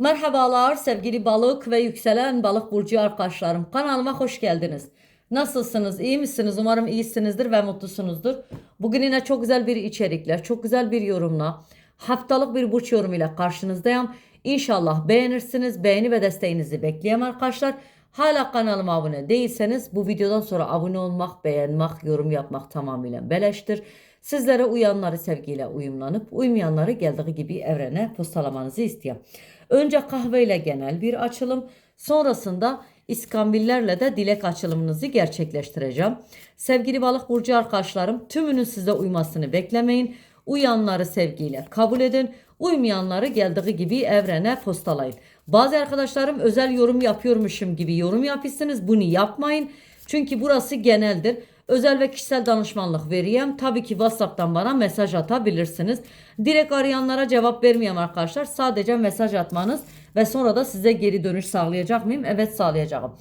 Merhabalar sevgili balık ve yükselen balık burcu arkadaşlarım. Kanalıma hoş geldiniz. Nasılsınız? İyi misiniz? Umarım iyisinizdir ve mutlusunuzdur. Bugün yine çok güzel bir içerikle, çok güzel bir yorumla, haftalık bir burç yorumuyla karşınızdayım. İnşallah beğenirsiniz. Beğeni ve desteğinizi bekleyen arkadaşlar. Hala kanalıma abone değilseniz bu videodan sonra abone olmak, beğenmek, yorum yapmak tamamıyla beleştir. Sizlere uyanları sevgiyle uyumlanıp uymayanları geldiği gibi evrene postalamanızı istiyorum. Önce kahveyle genel bir açılım, sonrasında iskambillerle de dilek açılımınızı gerçekleştireceğim. Sevgili balık burcu arkadaşlarım, tümünün size uymasını beklemeyin. Uyanları sevgiyle kabul edin. Uymayanları geldiği gibi evrene postalayın. Bazı arkadaşlarım özel yorum yapıyormuşum gibi yorum yapıyorsunuz. Bunu yapmayın. Çünkü burası geneldir. Özel ve kişisel danışmanlık vereyim. Tabii ki WhatsApp'tan bana mesaj atabilirsiniz. Direkt arayanlara cevap vermeyeyim arkadaşlar. Sadece mesaj atmanız ve sonra da size geri dönüş sağlayacak mıyım? Evet sağlayacağım.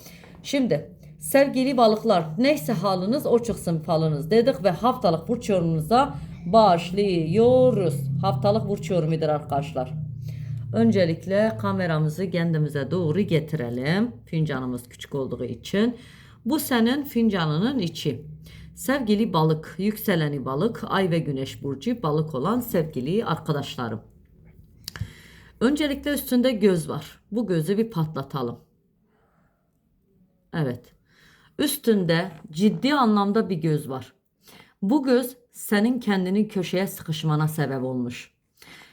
Şimdi sevgili balıklar neyse haliniz o çıksın falınız dedik ve haftalık burç yorumunuza başlıyoruz. Haftalık burç yorumudur arkadaşlar. Öncelikle kameramızı kendimize doğru getirelim. Fincanımız küçük olduğu için. Bu senin fincanının içi. Sevgili balık, yükseleni balık, ay ve güneş burcu balık olan sevgili arkadaşlarım. Öncelikle üstünde göz var. Bu gözü bir patlatalım. Evet. Üstünde ciddi anlamda bir göz var. Bu göz senin kendini köşeye sıkışmana sebep olmuş.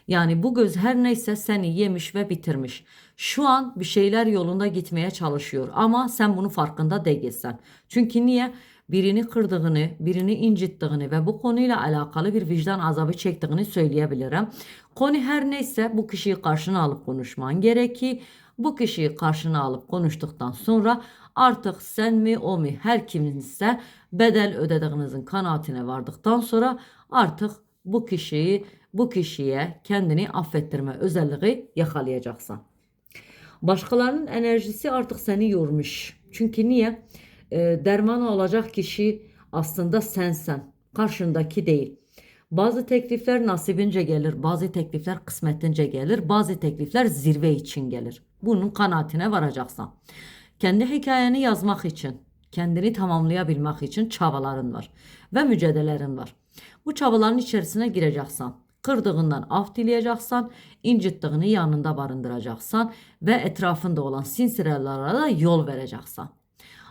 Yani bu göz her neyse seni yemiş ve bitirmiş. Şu an bir şeyler yolunda gitmeye çalışıyor ama sen bunun farkında değilsen. Çünkü niye? Birini kırdığını, birini incittiğini ve bu konuyla alakalı bir vicdan azabı çektiğini söyleyebilirim. Konu her neyse bu kişiyi karşına alıp konuşman gerekir. Bu kişiyi karşına alıp konuştuktan sonra artık sen mi o mu her kiminse bedel ödediğinizin kanaatine vardıktan sonra artık bu kişiyi bu kişiye kendini affettirme özelliği yakalayacaksan. Başkalarının enerjisi artık seni yormuş. Çünkü niye? E, derman olacak kişi aslında sensen. Karşındaki değil. Bazı teklifler nasibince gelir, bazı teklifler kısmetince gelir, bazı teklifler zirve için gelir. Bunun kanaatine varacaksan. Kendi hikayeni yazmak için, kendini tamamlayabilmek için çabaların var ve mücadelelerin var. Bu çabaların içerisine gireceksen, kırdığından af dileyeceksen, incittiğini yanında barındıracaksan ve etrafında olan sinsirelere da yol vereceksen.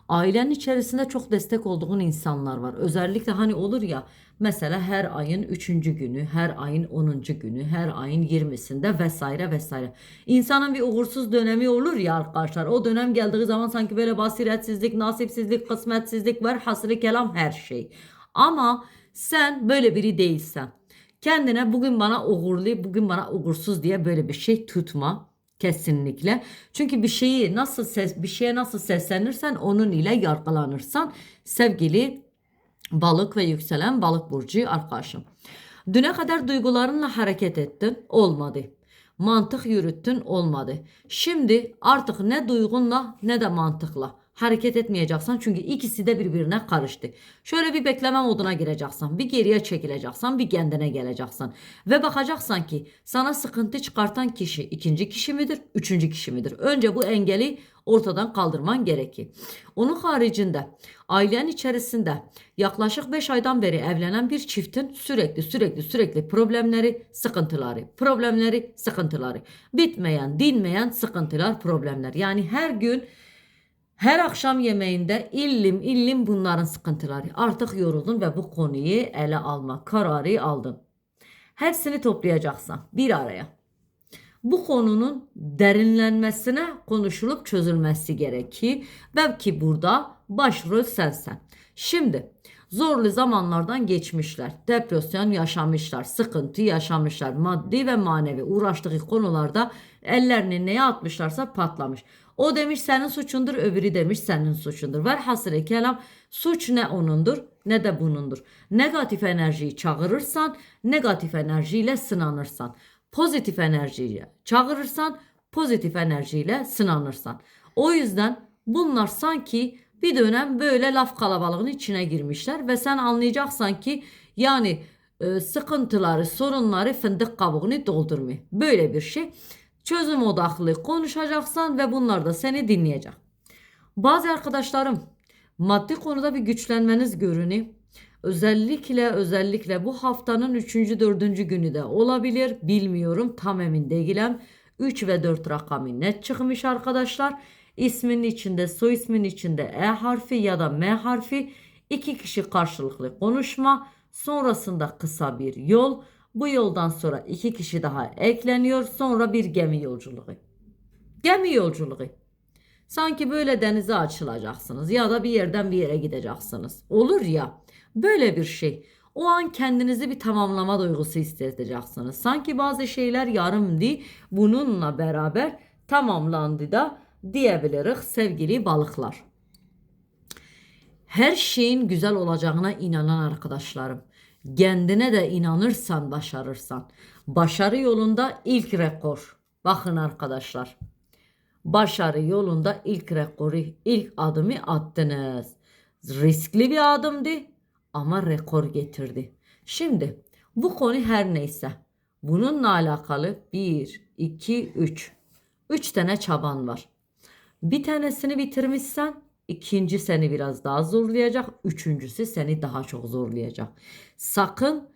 Ailenin içerisinde çok destek olduğun insanlar var. Özellikle hani olur ya mesela her ayın 3. günü, her ayın 10. günü, her ayın 20'sinde vesaire vesaire. İnsanın bir uğursuz dönemi olur ya arkadaşlar. O dönem geldiği zaman sanki böyle basiretsizlik, nasipsizlik, kısmetsizlik var. Hasri kelam her şey. Ama sen böyle biri değilsen. Kendine bugün bana uğurlu, bugün bana uğursuz diye böyle bir şey tutma. Kesinlikle. Çünkü bir şeyi nasıl ses, bir şeye nasıl seslenirsen onun ile yargılanırsan sevgili balık ve yükselen balık burcu arkadaşım. Düne kadar duygularınla hareket ettin olmadı. Mantık yürüttün olmadı. Şimdi artık ne duygunla ne de mantıkla hareket etmeyeceksin çünkü ikisi de birbirine karıştı. Şöyle bir bekleme moduna gireceksin. Bir geriye çekileceksin, bir kendine geleceksin. Ve bakacaksan ki sana sıkıntı çıkartan kişi ikinci kişi midir, üçüncü kişi midir? Önce bu engeli ortadan kaldırman gerekir. Onun haricinde ailenin içerisinde yaklaşık 5 aydan beri evlenen bir çiftin sürekli sürekli sürekli problemleri, sıkıntıları, problemleri, sıkıntıları, bitmeyen, dinmeyen sıkıntılar, problemler. Yani her gün her akşam yemeğinde illim illim bunların sıkıntıları. Artık yoruldun ve bu konuyu ele alma kararı aldın. Hepsini toplayacaksın bir araya. Bu konunun derinlenmesine konuşulup çözülmesi gerekir. Belki burada başrol sensen. Şimdi zorlu zamanlardan geçmişler. Depresyon yaşamışlar, sıkıntı yaşamışlar. Maddi ve manevi uğraştığı konularda ellerini neye atmışlarsa patlamış. O demiş senin suçundur, öbürü demiş senin suçundur. Ver hasre kelam suç ne onundur ne de bunundur. Negatif enerjiyi çağırırsan, negatif enerjiyle sınanırsan. Pozitif enerjiyle çağırırsan, pozitif enerjiyle sınanırsan. O yüzden bunlar sanki bir dönem böyle laf kalabalığının içine girmişler ve sen anlayacaksan ki yani e, sıkıntıları, sorunları fındık kabuğunu doldurmuyor. Böyle bir şey. Çözüm odaklı konuşacaksan ve bunlar da seni dinleyecek. Bazı arkadaşlarım maddi konuda bir güçlenmeniz görünüyor. Özellikle özellikle bu haftanın 3. 4. günü de olabilir. Bilmiyorum tam emin değilim. 3 ve 4 rakamı net çıkmış arkadaşlar. İsmin içinde soy ismin içinde E harfi ya da M harfi iki kişi karşılıklı konuşma. Sonrasında kısa bir yol. Bu yoldan sonra iki kişi daha ekleniyor. Sonra bir gemi yolculuğu. Gemi yolculuğu. Sanki böyle denize açılacaksınız ya da bir yerden bir yere gideceksiniz. Olur ya böyle bir şey. O an kendinizi bir tamamlama duygusu hissedeceksiniz. Sanki bazı şeyler yarımdı. Bununla beraber tamamlandı da diyebiliriz sevgili balıklar. Her şeyin güzel olacağına inanan arkadaşlarım. Kendine de inanırsan başarırsan. Başarı yolunda ilk rekor. Bakın arkadaşlar. Başarı yolunda ilk rekoru, ilk adımı attınız. Riskli bir adımdı ama rekor getirdi. Şimdi bu konu her neyse. Bununla alakalı 1, 2, 3. 3 tane çaban var. Bir tanesini bitirmişsen ikinci seni biraz daha zorlayacak. Üçüncüsü seni daha çok zorlayacak. Sakın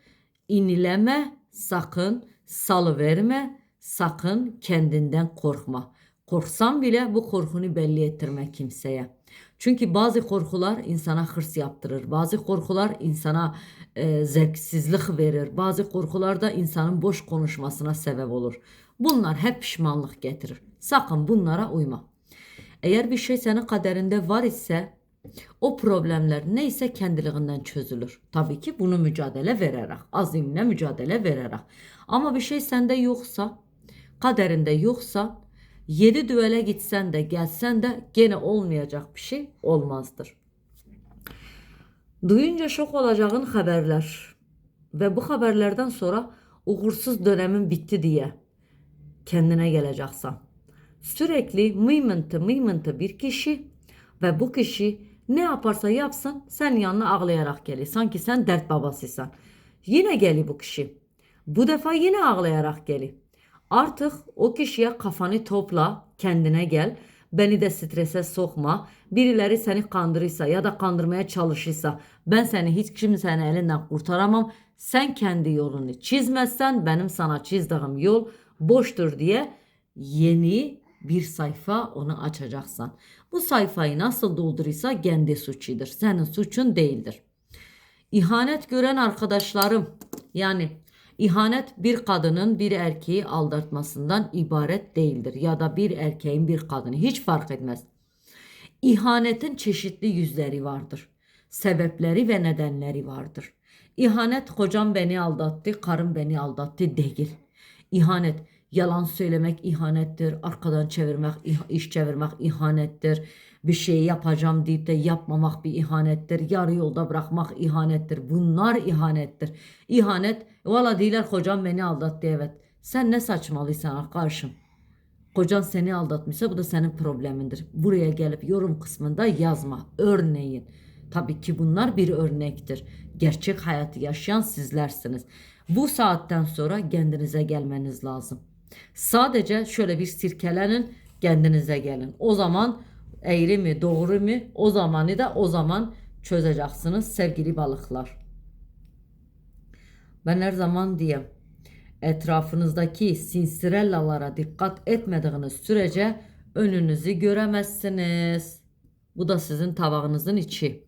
inileme, sakın salıverme, sakın kendinden korkma. Korksan bile bu korkunu belli ettirme kimseye. Çünkü bazı korkular insana hırs yaptırır. Bazı korkular insana e, zevksizlik verir. Bazı korkular da insanın boş konuşmasına sebep olur. Bunlar hep pişmanlık getirir. Sakın bunlara uyma. Eğer bir şey senin kaderinde var ise o problemler neyse kendiliğinden çözülür. Tabii ki bunu mücadele vererek, azimle mücadele vererek. Ama bir şey sende yoksa, kaderinde yoksa, yedi düvele gitsen de gelsen de gene olmayacak bir şey olmazdır. Duyunca şok olacağın haberler ve bu haberlerden sonra uğursuz dönemin bitti diye kendine geleceksin. Sürekli mıymıntı mıymıntı bir kişi ve bu kişi ne yaparsa yapsın sen yanına ağlayarak geliyor. Sanki sen dert babasıysan. Yine geliyor bu kişi. Bu defa yine ağlayarak geliyor. Artık o kişiye kafanı topla, kendine gel. Beni de strese sokma. Birileri seni kandırırsa ya da kandırmaya çalışırsa ben seni hiç kimsenin elinden kurtaramam. Sen kendi yolunu çizmezsen benim sana çizdiğim yol boştur diye yeni bir sayfa onu açacaksan. Bu sayfayı nasıl doldurursa kendi suçudur. Senin suçun değildir. İhanet gören arkadaşlarım yani ihanet bir kadının bir erkeği aldatmasından ibaret değildir. Ya da bir erkeğin bir kadını hiç fark etmez. İhanetin çeşitli yüzleri vardır. Sebepleri ve nedenleri vardır. İhanet kocam beni aldattı, karım beni aldattı değil. İhanet Yalan söylemek ihanettir. Arkadan çevirmek, iş çevirmek ihanettir. Bir şey yapacağım deyip de yapmamak bir ihanettir. Yarı yolda bırakmak ihanettir. Bunlar ihanettir. İhanet, valla değiller kocam beni aldattı evet. Sen ne saçmalıysan karşım. Kocan seni aldatmışsa bu da senin problemindir. Buraya gelip yorum kısmında yazma. Örneğin. Tabii ki bunlar bir örnektir. Gerçek hayatı yaşayan sizlersiniz. Bu saatten sonra kendinize gelmeniz lazım. Sadece şöyle bir sirkelenin kendinize gelin. O zaman eğri mi doğru mu o zamanı da o zaman çözeceksiniz sevgili balıklar. Ben her zaman diyeyim etrafınızdaki sinsirellalara dikkat etmediğiniz sürece önünüzü göremezsiniz. Bu da sizin tabağınızın içi.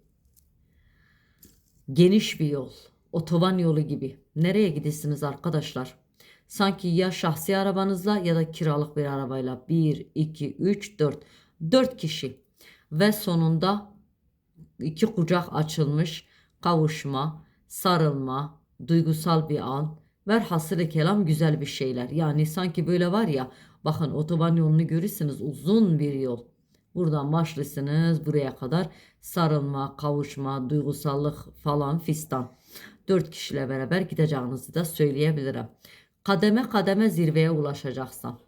Geniş bir yol. Otoban yolu gibi. Nereye gidiyorsunuz arkadaşlar? Sanki ya şahsi arabanızla ya da kiralık bir arabayla 1, 2, 3, 4. 4 kişi. Ve sonunda iki kucak açılmış kavuşma, sarılma, duygusal bir an. Velhasılı kelam güzel bir şeyler. Yani sanki böyle var ya bakın otoban yolunu görürsünüz uzun bir yol. Buradan başlısınız buraya kadar sarılma, kavuşma, duygusallık falan fistan. Dört kişiyle beraber gideceğinizi de söyleyebilirim kademe kademe zirveye ulaşacaksan.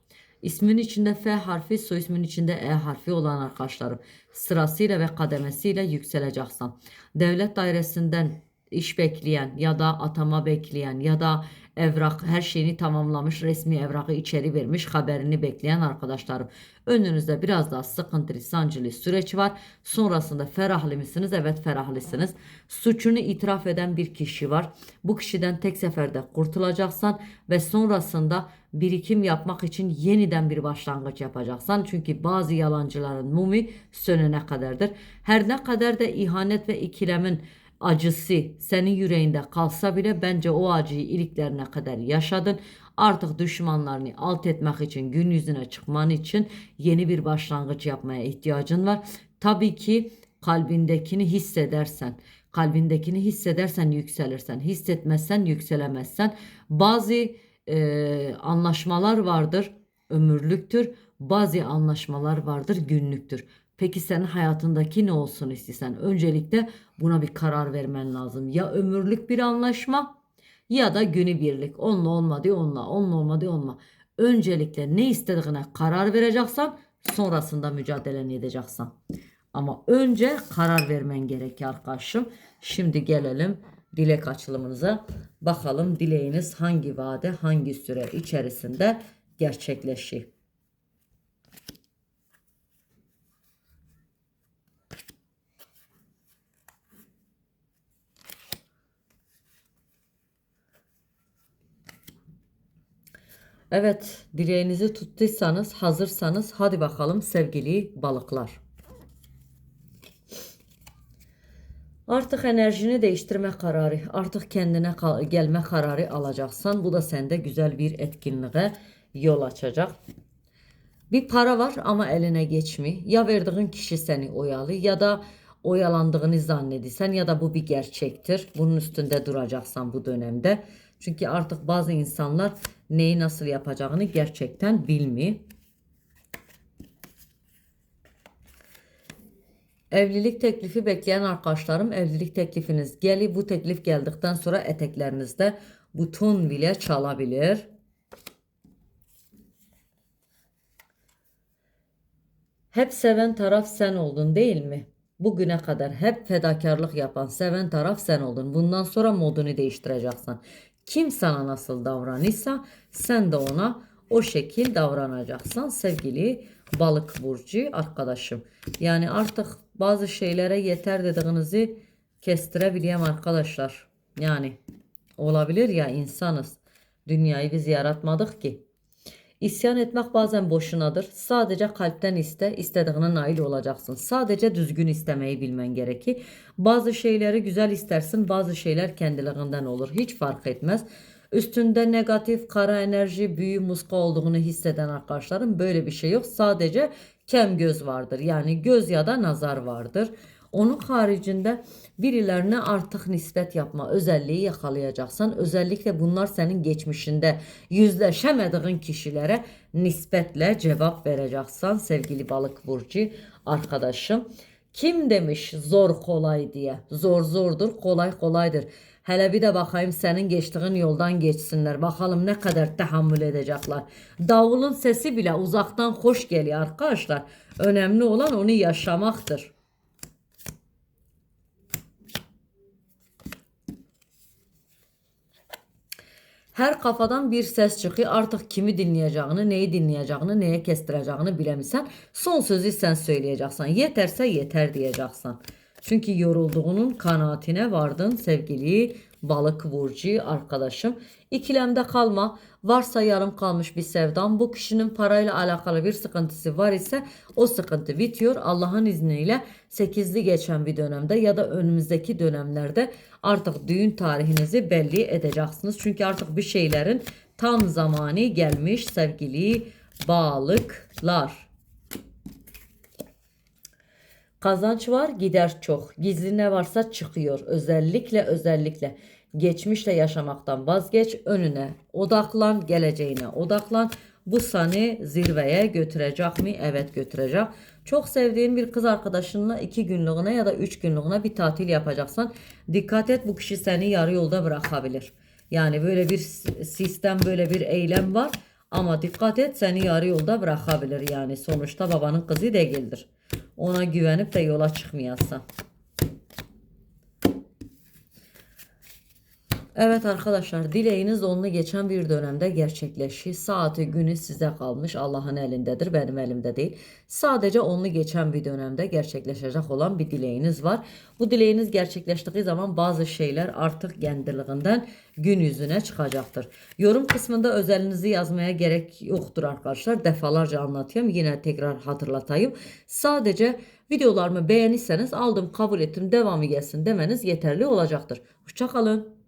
İsmin içinde F harfi, soy ismin içinde E harfi olan arkadaşlarım sırasıyla ve kademesiyle yükseleceksin. Devlet dairesinden iş bekleyen ya da atama bekleyen ya da evrak her şeyini tamamlamış resmi evrakı içeri vermiş haberini bekleyen arkadaşlarım. Önünüzde biraz daha sıkıntılı sancılı süreç var. Sonrasında ferahlı mısınız? Evet ferahlısınız. Suçunu itiraf eden bir kişi var. Bu kişiden tek seferde kurtulacaksan ve sonrasında birikim yapmak için yeniden bir başlangıç yapacaksan. Çünkü bazı yalancıların mumu sönene kadardır. Her ne kadar da ihanet ve ikilemin acısı senin yüreğinde kalsa bile bence o acıyı iliklerine kadar yaşadın. Artık düşmanlarını alt etmek için, gün yüzüne çıkman için yeni bir başlangıç yapmaya ihtiyacın var. Tabii ki kalbindekini hissedersen, kalbindekini hissedersen yükselirsen, hissetmezsen yükselemezsen. Bazı e, anlaşmalar vardır, ömürlüktür. Bazı anlaşmalar vardır, günlüktür. Peki senin hayatındaki ne olsun istiyorsan öncelikle buna bir karar vermen lazım. Ya ömürlük bir anlaşma ya da günübirlik. Onunla olmadı onunla, onunla olmadı onunla. Öncelikle ne istediğine karar vereceksen sonrasında mücadeleni edeceksin. Ama önce karar vermen gerekiyor arkadaşım. Şimdi gelelim dilek açılımınıza. Bakalım dileğiniz hangi vade, hangi süre içerisinde gerçekleşir. Evet, dileğinizi tuttuysanız, hazırsanız hadi bakalım sevgili balıklar. Artık enerjini değiştirme kararı, artık kendine gelme kararı alacaksan bu da sende güzel bir etkinliğe yol açacak. Bir para var ama eline geçmiyor. Ya verdiğin kişi seni oyalı ya da oyalandığını zannedirsen ya da bu bir gerçektir. Bunun üstünde duracaksan bu dönemde. Çünkü artık bazı insanlar neyi nasıl yapacağını gerçekten bilmiyor. Evlilik teklifi bekleyen arkadaşlarım evlilik teklifiniz geli bu teklif geldikten sonra eteklerinizde buton bile çalabilir. Hep seven taraf sen oldun değil mi? Bugüne kadar hep fedakarlık yapan seven taraf sen oldun. Bundan sonra modunu değiştireceksin. Kim sana nasıl davranırsa sen de ona o şekil davranacaksın sevgili balık burcu arkadaşım. Yani artık bazı şeylere yeter dediğinizi kestirebileyim arkadaşlar. Yani olabilir ya insanız. Dünyayı biz yaratmadık ki. İsyan etmek bazen boşunadır. Sadece kalpten iste, istediğine nail olacaksın. Sadece düzgün istemeyi bilmen gerekir. Bazı şeyleri güzel istersin, bazı şeyler kendiliğinden olur. Hiç fark etmez. Üstünde negatif, kara enerji, büyü, muska olduğunu hisseden arkadaşlarım böyle bir şey yok. Sadece kem göz vardır. Yani göz ya da nazar vardır. Onun haricinde birilerine artık nispet yapma özelliği yakalayacaksan özellikle bunlar senin geçmişinde yüzleşemediğin kişilere nispetle cevap vereceksen sevgili balık burcu arkadaşım. Kim demiş zor kolay diye? Zor zordur, kolay kolaydır. Hele bir de bakayım senin geçtiğin yoldan geçsinler. Bakalım ne kadar tahammül edecekler. Davulun sesi bile uzaktan hoş geliyor arkadaşlar. Önemli olan onu yaşamaktır. Her kafadan bir ses çıkıyor. Artık kimi dinleyeceğini, neyi dinleyeceğini, neye kestireceğini bilemisen son sözü sen söyleyeceksin. Yeterse yeter diyeceksin. Çünkü yorulduğunun kanaatine vardın sevgili balık burcu arkadaşım. İkilemde kalma. Varsa yarım kalmış bir sevdan bu kişinin parayla alakalı bir sıkıntısı var ise o sıkıntı bitiyor. Allah'ın izniyle 8'li geçen bir dönemde ya da önümüzdeki dönemlerde artık düğün tarihinizi belli edeceksiniz. Çünkü artık bir şeylerin tam zamanı gelmiş sevgili balıklar. Kazanç var, gider çok. Gizli ne varsa çıkıyor. Özellikle özellikle geçmişle yaşamaktan vazgeç, önüne odaklan, geleceğine odaklan. Bu seni zirveye götürecek mi? Evet götürecek. Çok sevdiğin bir kız arkadaşınla iki günlüğüne ya da üç günlüğüne bir tatil yapacaksan dikkat et bu kişi seni yarı yolda bırakabilir. Yani böyle bir sistem, böyle bir eylem var. Ama dikkat et seni yarı yolda bırakabilir. Yani sonuçta babanın kızı değildir. Ona güvenip de yola çıkmayasın. Evet arkadaşlar dileğiniz onlu geçen bir dönemde gerçekleşir. Saati günü size kalmış. Allah'ın elindedir benim elimde değil. Sadece onlu geçen bir dönemde gerçekleşecek olan bir dileğiniz var. Bu dileğiniz gerçekleştiği zaman bazı şeyler artık kendiliğinden gün yüzüne çıkacaktır. Yorum kısmında özelinizi yazmaya gerek yoktur arkadaşlar. Defalarca anlatıyorum. Yine tekrar hatırlatayım. Sadece videolarımı beğenirseniz aldım kabul ettim devamı gelsin demeniz yeterli olacaktır. Hoşçakalın.